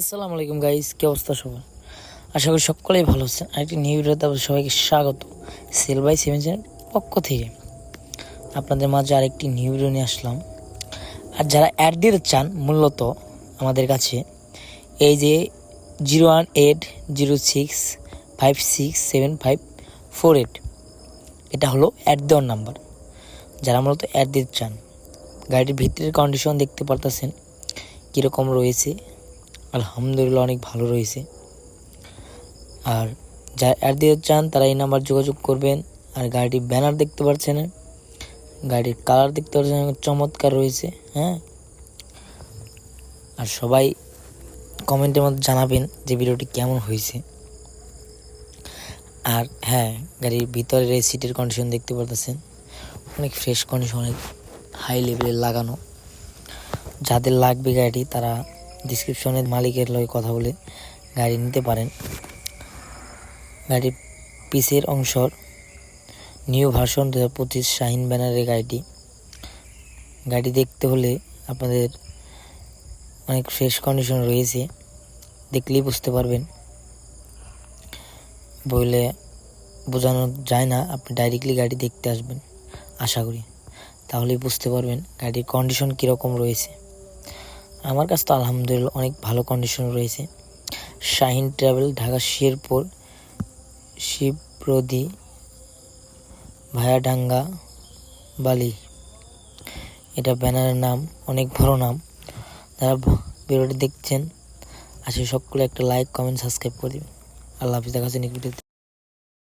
আসসালামু আলাইকুম গাইস কি অবস্থা সবার? আশা করি সকলেই ভালো আছেন। আরেকটি নিউ ভিডিওতে আপনাদের সবাইকে স্বাগত। সেল বাই সেভেন পক্ষ থেকে আপনাদের মাঝে আরেকটি নিউ ভিডিও নিয়ে আসলাম। আর যারা অ্যাড দিতে চান, মূলত আমাদের কাছে এই যে zero one eight zero six five six seven five four eight এটা হলো অ্যাড দেওয়ার নাম্বার যারা মূলত অ্যাড দিতে চান গাড়িটির ভিতরের কন্ডিশন দেখতে পারতেছেন, কীরকম রয়েছে আলহামদুলিল্লাহ অনেক ভালো রয়েছে। আর যারা অ্যাড দিতে চান, তারা এই নাম্বার যোগাযোগ করবেন। আর গাড়িটির ব্যানার দেখতে পাচ্ছেন। গাড়ির কালার দেখতে পাচ্ছেন, চমৎকার রয়েছে হ্যাঁ? আর সবাই কমেন্টের মধ্যে জানাবেন যে ভিডিওটি কেমন হয়েছে। আর হ্যাঁ গাড়ির ভিতরের এই সিটের কন্ডিশন দেখতে পারতেছেন। অনেক ফ্রেশ কন্ডিশন অনেক হাই লেভেলের লাগানো। যাদের লাগবে গাড়িটি, তারা ডিসক্রিপশনের মালিকের লগে কথা বলে গাড়ি নিতে পারেন। গাড়ির পিসের অংশর নিউ ভার্সন দু হাজার পঁচিশ শাহিন ব্যানারের গাড়িটি। গাড়ি দেখতে হলে আপনাদের অনেক ফ্রেশ কন্ডিশন রয়েছে, দেখলেই বুঝতে পারবেন। বললে বোঝানো যায় না, আপনি ডাইরেক্টলি গাড়ি দেখতে আসবেন, আশা করি। তাহলেই বুঝতে পারবেন গাড়ির কন্ডিশন কীরকম রয়েছে। আমার কাছে তো আলহামদুলিল্লাহ অনেক ভালো কন্ডিশন রয়েছে। শাহিন ট্রাভেল ঢাকা শেরপুর শিবপ্রদি ভায়াডাঙ্গা বালি এটা ব্যানারের নাম, অনেক বড় নাম। যারা ভিডিওটি দেখছেন আসে সকলে একটা লাইক কমেন্ট সাবস্ক্রাইব করে দেবেন। আল্লাহ হাফিজ, দেখা হচ্ছে